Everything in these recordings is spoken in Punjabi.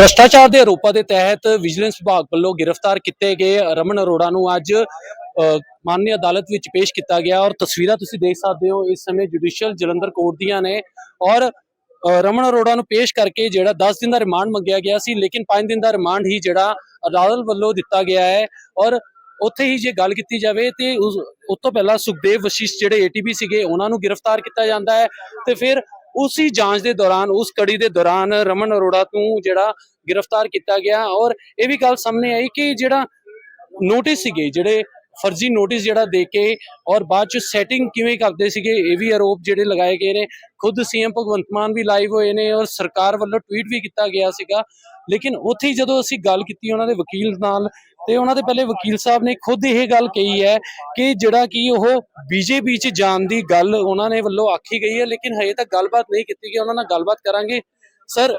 ਭ੍ਰਸ਼ਟਾਚਾਰ ਦੇ ਆਰੋਪਾਂ ਦੇ ਤਹਿਤ ਵਿਜੀਲੈਂਸ ਵਿਭਾਗ ਵੱਲੋਂ ਗ੍ਰਿਫਤਾਰ ਕੀਤੇ ਗਏ ਰਮਨ ਅਰੋੜਾ ਨੂੰ ਅੱਜ ਅ, ਅਦਾਲਤ ਵਿੱਚ ਪੇਸ਼ ਕੀਤਾ ਗਿਆ ਔਰ ਤਸਵੀਰਾਂ ਤੁਸੀਂ ਦੇਖ ਸਕਦੇ ਹੋ ਇਸ ਸਮੇਂ ਜੁਡੀਸ਼ੀਅਲ ਜਲੰਧਰ ਕੋਰਟ ਦੀਆਂ ਨੇ ਔਰ ਰਮਨ ਅਰੋੜਾ ਨੂੰ ਪੇਸ਼ ਕਰਕੇ ਜਿਹੜਾ 10 ਦਿਨ ਦਾ ਰਿਮਾਂਡ ਮੰਗਿਆ ਗਿਆ ਸੀ ਲੇਕਿਨ 5 ਦਿਨ ਦਾ ਰਿਮਾਂਡ ਹੀ ਜਿਹੜਾ ਅਦਾਲਤ ਵੱਲੋਂ ਦਿੱਤਾ ਗਿਆ ਹੈ ਔਰ ਉੱਥੇ ਹੀ ਜੇ ਗੱਲ ਕੀਤੀ ਜਾਵੇ ਤੇ ਉਸ ਉਸ ਤੋਂ ਪਹਿਲਾਂ ਸੁਖਦੇਵ ਵਸ਼ਿਸ਼ ਜਿਹੜੇ ਏਟੀਬੀ ਸੀਗੇ ਉਹਨਾਂ ਨੂੰ ਗ੍ਰਿਫਤਾਰ ਕੀਤਾ ਜਾਂਦਾ ਹੈ ਤੇ ਫਿਰ ਉਸੇ ਜਾਂਚ ਦੇ ਦੌਰਾਨ, ਉਸ ਕੜੀ ਦੇ ਦੌਰਾਨ ਰਮਨ ਅਰੋੜਾ ਨੂੰ ਜਿਹੜਾ ਗ੍ਰਿਫਤਾਰ ਕੀਤਾ ਗਿਆ ਔਰ ਇਹ ਵੀ ਗੱਲ ਸਾਹਮਣੇ ਆਈ ਕਿ ਜਿਹੜਾ ਨੋਟਿਸ ਸੀਗੇ, ਜਿਹੜੇ ਫਰਜ਼ੀ ਨੋਟਿਸ ਜਿਹੜਾ ਦੇ ਕੇ ਔਰ ਬਾਅਦ ਚ ਸੈਟਿੰਗ ਕਿਵੇਂ ਕਰਦੇ ਸੀਗੇ, ਇਹ ਵੀ ਆਰੋਪ ਜਿਹੜੇ ਲਗਾਏ ਗਏ ਨੇ। ਖੁਦ ਸੀਐਮ ਭਗਵੰਤ ਮਾਨ ਵੀ ਲਾਈਵ ਹੋਏ ਨੇ ਔਰ ਸਰਕਾਰ ਵੱਲੋਂ ਟਵੀਟ ਵੀ ਕੀਤਾ ਗਿਆ ਸੀਗਾ। ਲੇਕਿਨ ਉੱਥੇ ਜਦੋਂ ਅਸੀਂ ਗੱਲ ਕੀਤੀ ਉਹਨਾਂ ਦੇ ਵਕੀਲ ਨਾਲ ਤੇ ਉਹਨਾਂ ਦੇ ਪਹਿਲੇ ਵਕੀਲ ਸਾਹਿਬ ਨੇ ਖੁਦ ਇਹ ਗੱਲ ਕਹੀ ਹੈ ਕਿ ਜਿਹੜਾ ਕਿ ਉਹ ਬੀਜੇਪੀ ਚ ਜਾਣ ਦੀ ਗੱਲ ਉਹਨਾਂ ਨੇ ਵੱਲੋਂ ਆਖੀ ਗਈ ਹੈ ਲੇਕਿਨ ਹਜੇ ਤੱਕ ਗੱਲਬਾਤ ਨਹੀਂ ਕੀਤੀ ਗਈ ਉਹਨਾਂ ਨਾਲ ਗੱਲਬਾਤ ਕਰਾਂਗੇ। ਸਰ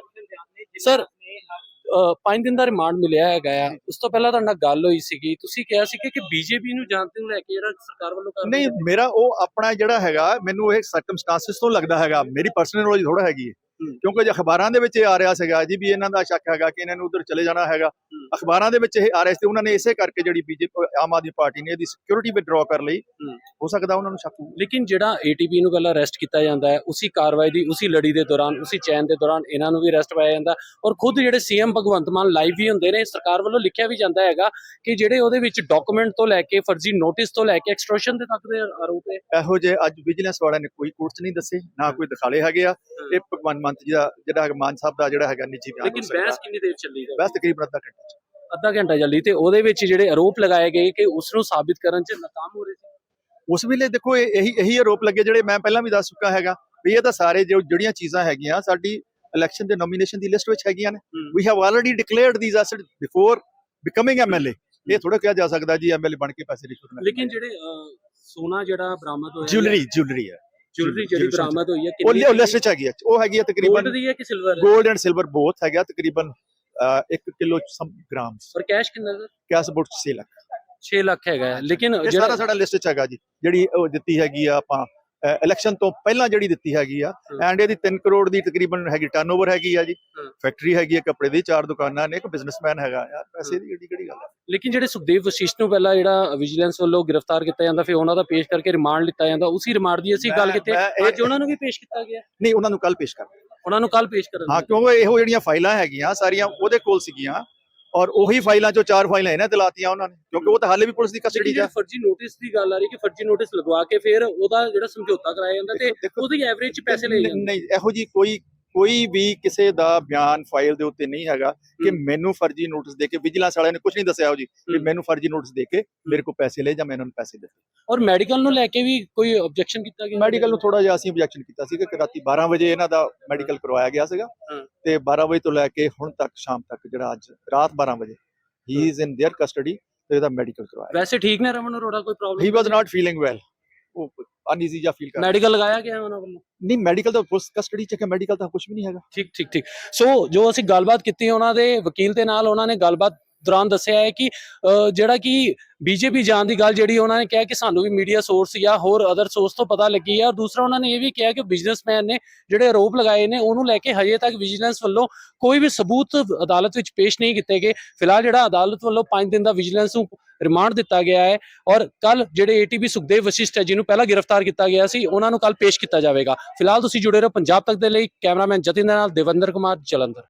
ਸਰ ਅ, ਪੰਜ ਦਿਨ ਦਾ ਰਿਮਾਂਡ ਮਿਲਿਆ ਹੈਗਾ ਆ। ਉਸ ਤੋਂ ਪਹਿਲਾਂ ਤੁਹਾਡੇ ਨਾਲ ਗੱਲ ਹੋਈ ਸੀਗੀ। ਤੁਸੀਂ ਕਿਹਾ ਸੀ ਕਿ ਬੀਜੇਪੀ ਨੂੰ ਜਾਣਦੇ ਨੂੰ ਲੈ ਕੇ ਜਿਹੜਾ ਸਰਕਾਰ ਵੱਲੋਂ ਕਰ ਨਹੀਂ ਮੇਰਾ ਉਹ ਆਪਣਾ ਜਿਹੜਾ ਹੈਗਾ ਮੈਨੂੰ ਇਹ ਸਰਕਮਸਟੈਂਸਸ ਤੋਂ ਲੱਗਦਾ ਹੈਗਾ ਮੇਰੀ ਪਰਸਨਲ ਨੌਲੇਜ ਥੋੜਾ ਹੈਗੀ ਹੂੰ। ਕਿਉਂਕਿ ਜੇ ਅਖਬਾਰਾਂ ਦੇ ਵਿੱਚ ਇਹ ਆ ਰਿਹਾ ਸੀਗਾ ਜੀ ਵੀ ਇਹਨਾਂ ਦਾ ਸ਼ੱਕ ਹੈਗਾ ਕਿ ਇਹਨਾਂ ਨੂੰ ਉਧਰ ਚਲੇ ਜਾਣਾ ਹੈਗਾ। ਅਖਬਾਰਾਂ ਦੇ ਵਿੱਚ ਇਹ ਆ ਰਿਹਾ ਸੀ ਉਹਨਾਂ ਨੇ ਇਸੇ ਕਰਕੇ ਜਿਹੜੀ ਬੀਜੇਪੀ ਆਮ ਆਦਮੀ ਪਾਰਟੀ ਨੇ ਇਹਦੀ ਸਿਕਿਉਰਿਟੀ ਵਿਦਡਰਾ ਕਰ ਲਈ। ਹੂੰ। ਸਕਦਾ ਉਹਨਾਂ ਨੂੰ ਸ਼ੱਕ। ਲੇਕਿਨ ਜਿਹੜਾ ਏਟੀਪੀ ਨੂੰ ਪਹਿਲਾਂ ਅਰੈਸਟ ਕੀਤਾ ਜਾਂਦਾ ਹੈ ਉਸੇ ਕਾਰਵਾਈ ਦੀ ਉਸੇ ਲੜੀ ਦੇ ਦੌਰਾਨ ਉਸੇ ਚੈਨ ਦੇ ਦੌਰਾਨ ਇਹਨਾਂ ਨੂੰ ਵੀ ਅਰੈਸਟ ਪਾਇਆ ਜਾਂਦਾ। ਔਰ ਖੁਦ ਜਿਹੜੇ ਸੀਐਮ ਭਗਵੰਤ ਮਾਨ ਲਾਈਵ ਵੀ ਹੁੰਦੇ ਨੇ ਸਰਕਾਰ ਵੱਲੋਂ ਲਿਖਿਆ ਵੀ ਜਾਂਦਾ ਹੈਗਾ ਕਿ ਜਿਹੜੇ ਉਹਦੇ ਵਿੱਚ ਡਾਕੂਮੈਂਟ ਤੋਂ ਲੈ ਕੇ ਫਰਜ਼ੀ ਨੋਟਿਸ ਤੋਂ ਲੈ ਕੇ ਐਕਸਟ੍ਰੈਸ਼ਨ ਦੇ ਤੱਕ ਦੇ ਆਰੋਪ ਹੈ ਇਹੋ ਜਿਹੇ ਅੱਜ ਵਿਜੀਲੈਂਸ ਵਾਲਿਆਂ ਨੇ ਕੋਈ ਕੋਰਟ ਨਹੀਂ ਦੱਸੇ ਨਾ ਕੋਈ ਦਿਖਾਲੇ ਹੈਗੇ ਆ। ਇਹ ਭਗਵਾਨ ਮੰਤ ਜੀ ਦਾ ਜਿਹੜਾ ਹੈਗਾ ਮਾਨ ਸਾਹਿਬ ਦਾ ਜਿਹੜਾ ਹੈਗਾ ਨਿੱਜੀ ਬਿਆਨ ਲੇਕਿਨ ਬਹਿਸ ਕਿੰਨੀ ਦੇਰ ਚੱਲੀ ਹੈ? ਬਸ ਤਕਰੀਬਨ ਅੱਧਾ ਘੰਟਾ। ਅੱਧਾ ਘੰਟਾ ਚੱਲੀ ਤੇ ਉਹਦੇ ਵਿੱਚ ਜਿਹੜੇ ਆਰੋਪ ਲਗਾਏ ਗਏ ਕਿ ਉਸ ਨੂੰ ਸਾਬਿਤ ਕਰਨ 'ਚ ਨਾਕਾਮ ਹੋ ਰਹੇ ਸੀ। ਉਸ ਵੇਲੇ ਦੇਖੋ ਇਹ- ਇਹੀ ਆਰੋਪ ਲੱਗੇ ਜਿਹੜੇ ਮੈਂ ਪਹਿਲਾਂ ਵੀ ਦੱਸ ਚੁੱਕਾ ਹੈਗਾ ਵੀ ਇਹ ਤਾਂ ਸਾਰੇ ਜੋ ਜਿਹੜੀਆਂ ਚੀਜ਼ਾਂ ਹੈਗੀਆਂ ਸਾਡੀ ਇਲੈਕਸ਼ਨ ਦੇ ਨੋਮੀਨੇਸ਼ਨ ਦੀ ਲਿਸਟ ਵਿੱਚ ਹੈਗੀਆਂ ਨੇ। We have already declared these asset before becoming MLA ਇਹ ਥੋੜਾ ਕਿਹਾ ਜਾ ਸਕਦਾ ਜੀ ਐਮਐਲਏ ਬਣ ਕੇ ਪੈਸੇ ਰਿਸ਼ਵਤ ਨਾਲ ਲੇਕਿਨ ਜਿਹੜੇ ਸੋਨਾ ਜਿਹੜਾ ਬਰਾਮਦ ਹੋਇਆ ਜਿਊਲਰੀ ਜਿਊਲਰੀ ਹੈ। ਜੁਐਲਰੀ ਜਿਹੜੀ ਬਰਾਮਦ ਹੋਈ ਹੈ ਉਹ ਉਹ ਲਿਸਟ ਵਿੱਚ ਹੈਗੀ ਉਹ ਹੈਗੀ ਹੈ ਗੋਲਡ ਤਕਰੀਬਨ ਦੀ ਹੈ ਕਿ ਸਿਲਵਰ ਹੈ 골ਡ ਐਂਡ ਸਿਲਵਰ ਬੋਥ ਹੈਗਾ ਤਕਰੀਬਨ 1 ਕਿਲੋ ਸਮ ਗ੍ਰਾਮਸ। ਪਰ ਕੈਸ਼ ਕਿੰਨਾ sir cash about 6 lakh. 6 lakh ਹੈਗਾ। ਲੇਕਿਨ ਜਿਹੜਾ ਸਾਡਾ ਲਿਸਟ ਵਿੱਚ ਹੈਗਾ ਜੀ। ਜਿਹੜੀ ਉਹ ਦਿੱਤੀ ਹੈਗੀ ਆ ਆਪਾਂ ਇਲੈਕਸ਼ਨ ਤੋਂ ਪਹਿਲਾਂ ਜਿਹੜੀ ਦਿੱਤੀ ਹੈਗੀ ਆ। ਐਂਡ ਇਹਦੀ 3 ਕਰੋੜ ਦੀ ਤਕਰੀਬਨ ਹੈਗੀ ਟਰਨਓਵਰ ਹੈਗੀ ਆ ਜੀ। ਫੈਕਟਰੀ ਹੈਗੀ ਆ ਕੱਪੜੇ ਦੀ ਚਾਰ ਦੁਕਾਨਾਂ ਨੇ ਇੱਕ ਬਿਜ਼ਨਸਮੈਨ ਹੈਗਾ ਯਾਰ ਪੈਸੇ ਦੀ ਕਿਹੜੀ ਕਿਹੜੀ ਗੱਲ ਹੈ ਲੇਕਿਨ ਜਿਹੜੇ ਸੁਖਦੇਵ ਵਸ਼ਿਸ਼ਟ ਨੂੰ ਪਹਿਲਾਂ ਜਿਹੜਾ ਵਿਜੀਲੈਂਸ ਵੱਲੋਂ ਗ੍ਰਿਫਤਾਰ ਕੀਤਾ ਜਾਂਦਾ ਫਿਰ ਉਹਨਾਂ ਦਾ ਪੇਸ਼ ਕਰਕੇ ਰਿਮਾਂਡ ਲਿੱਤਾ ਜਾਂਦਾ। ਉਸੇ ਰਿਮਾਂਡ ਦੀ ਅਸੀਂ ਗੱਲ ਕੀਤੀ। ਅੱਜ ਉਹਨਾਂ ਨੂੰ ਵੀ ਪੇਸ਼ ਕੀਤਾ ਗਿਆ। ਨਹੀਂ ਉਹਨਾਂ ਨੂੰ ਕੱਲ ਪੇਸ਼ ਕਰ ਉਹਨਾਂ ਨੂੰ ਕੱਲ ਪੇਸ਼ ਕਰਨ ਹਾਂ ਕਿਉਂਕਿ ਇਹੋ ਜਿਹੜੀਆਂ ਫਾਈਲਾਂ ਹੈਗੀਆਂ ਸਾਰੀਆਂ ਉਹਦੇ ਕੋਲ ਸੀਗੀਆਂ ਔਰ ਉਹੀ ਫਾਈਲਾਂ ਚੋਂ ਚਾਰ ਫਾਈਲਾਂ ਇਹਨਾਂ ਤੇ ਲਾਤੀਆਂ ਉਹਨਾਂ ਨੇ ਕਿਉਂਕਿ ਉਹ ਤਾਂ ਹਾਲੇ ਵੀ ਪੁਲਿਸ ਦੀ ਕਸਟਡੀ 'ਚ ਆ। ਫਰਜ਼ੀ ਨੋਟਿਸ ਦੀ ਗੱਲ ਆ ਰਹੀ ਕਿ ਫਰਜ਼ੀ ਨੋਟਿਸ ਲਗਵਾ ਕੇ ਫਿਰ ਉਹਦਾ ਜਿਹੜਾ ਸਮਝੌਤਾ ਕਰਾਇਆ ਜਾਂਦਾ ਤੇ ਉਹਦੀ ਐਵਰੇਜ ਚ ਪੈਸੇ ਲਏ ਜਾਂਦੇ। ਨਹੀਂ ਇਹੋ ਜੀ ਕੋਈ ਕੋਈ ਵੀ ਕਿਸੇ ਦਾ ਬਿਆਨ ਫਾਈਲ ਦੇ ਉੱਤੇ ਨਹੀਂ ਹੈਗਾ ਕਿ ਹਮ। ਮੈਨੂੰ ਫਰਜ਼ੀ ਨੋਟਿਸ ਦੇ ਕੇ ਵਿਜੀਲੈਂਸ ਵਾਲਿਆਂ ਨੇ ਕੁਝ ਨਹੀਂ ਦੱਸਿਆ ਹੋ ਜੀ ਵੀ ਹਮ। ਮੈਨੂੰ ਫਰਜ਼ੀ ਨੋਟਿਸ ਦੇ ਕੇ ਮੇਰੇ ਕੋਲ ਪੈਸੇ ਲੈ ਜਾਂ ਮੈਂ ਇਹਨਾਂ ਨੂੰ ਪੈਸੇ ਦੇ ਔਰ ਮੈਡੀਕਲ ਨੂੰ ਲੈ ਕੇ ਵੀ ਕੋਈ ਆਬਜੈਕਸ਼ਨ ਕੀਤਾ ਗਿਆ ਮੈਡੀਕਲ ਨੂੰ ਥੋੜਾ ਜਿਹਾ ਅਸੀਂ ਆਬਜੈਕਸ਼ਨ ਕੀਤਾ ਸੀਗਾ ਕਿ ਰਾਤੀ 12 ਵਜੇ ਇਹਨਾਂ ਦਾ ਮੈਡੀਕਲ ਕਰਵਾਇਆ ਗਿਆ ਸੀਗਾ ਹਾਂ। ਤੇ 12 ਵਜੇ ਤੋਂ ਲੈ ਕੇ ਹੁਣ ਤੱਕ ਸ਼ਾਮ ਤੱਕ ਜਿਹੜਾ ਅੱਜ ਰਾਤ 12 ਵਜੇ he is in their custody ਤੇ ਇਹਦਾ ਮੈਡੀਕਲ ਕਰਵਾਇਆ ਵੈਸੇ ਠੀਕ ਨੇ ਰਮਨ ਅਰੋੜਾ ਕੋਈ problem he was not feeling well ਉਹ ਅਨਈਜ਼ੀ ਜਾਂ ਫੀਲ ਕਰ ਮੈਡੀਕਲ ਲਗਾਇਆ ਗਿਆ ਉਹਨਾਂ ਵੱਲੋਂ? ਨਹੀਂ ਮੈਡੀਕਲ ਤਾਂ ਪੁਲਿਸ ਕਸਟਡੀ ਚ ਹੈ ਮੈਡੀਕਲ ਤਾਂ ਕੁਝ ਵੀ ਨਹੀਂ ਹੈਗਾ। ਠੀਕ ਠੀਕ ਠੀਕ। ਸੋ ਜੋ ਅਸੀਂ ਗੱਲਬਾਤ ਕੀਤੀ ਉਹਨਾਂ ਦੇ ਵਕੀਲ ਦੇ ਨਾਲ ਉਹਨਾਂ ਨੇ ਗੱਲਬਾਤ ਦੌਰਾਨ ਦੱਸਿਆ ਹੈ ਕਿ ਜਿਹੜਾ ਕਿ ਬੀਜੇਪੀ ਜਾਣ ਦੀ ਗੱਲ ਜਿਹੜੀ ਉਹਨਾਂ ਨੇ ਕਿਹਾ ਕਿ ਸਾਨੂੰ ਵੀ ਮੀਡੀਆ ਸੋਰਸ ਜਾਂ ਹੋਰ ਅਦਰ ਸੋਰਸ ਤੋਂ ਪਤਾ ਲੱਗੀ ਹੈ। ਔਰ ਦੂਸਰਾ ਉਹਨਾਂ ਨੇ ਇਹ ਵੀ ਕਿਹਾ ਕਿ ਬਿਜ਼ਨਸਮੈਨ ਨੇ ਜਿਹੜੇ ਆਰੋਪ ਲਗਾਏ ਨੇ, ਉਹਨੂੰ ਲੈ ਕੇ ਹਜੇ ਤੱਕ ਵਿਜੀਲੈਂਸ ਵੱਲੋਂ ਕੋਈ ਵੀ ਸਬੂਤ ਅਦਾਲਤ ਵਿੱਚ ਪੇਸ਼ ਨਹੀਂ ਕੀਤੇ ਗਏ। ਫਿਲਹਾਲ ਜਿਹੜਾ ਅਦਾਲਤ ਵੱਲੋਂ 5 ਦਿਨ ਦਾ ਵਿਜੀਲੈਂਸ ਨੂੰ ਰਿਮਾਂਡ ਦਿੱਤਾ ਗਿਆ ਹੈ ਔਰ ਕੱਲ ਜਿਹੜੇ ਏਟੀਪੀ ਸੁਖਦੇਵ ਵਸ਼ਿਸ਼ਟ ਹੈ, ਜਿਹਨੂੰ ਪਹਿਲਾਂ ਗ੍ਰਿਫਤਾਰ ਕੀਤਾ ਗਿਆ ਸੀ, ਉਹਨਾਂ ਨੂੰ ਕੱਲ ਪੇਸ਼ ਕੀਤਾ ਜਾਵੇਗਾ। ਫਿਲਹਾਲ ਤੁਸੀਂ ਜੁੜੇ ਰਹੋ ਪੰਜਾਬ ਤੱਕ ਦੇ ਲਈ। ਕੈਮਰਾਮੈਨ ਜਤਿਨ ਦੇ ਨਾਲ ਦੇਵੰਦਰ ਕੁਮਾਰ, ਜਲੰਧਰ।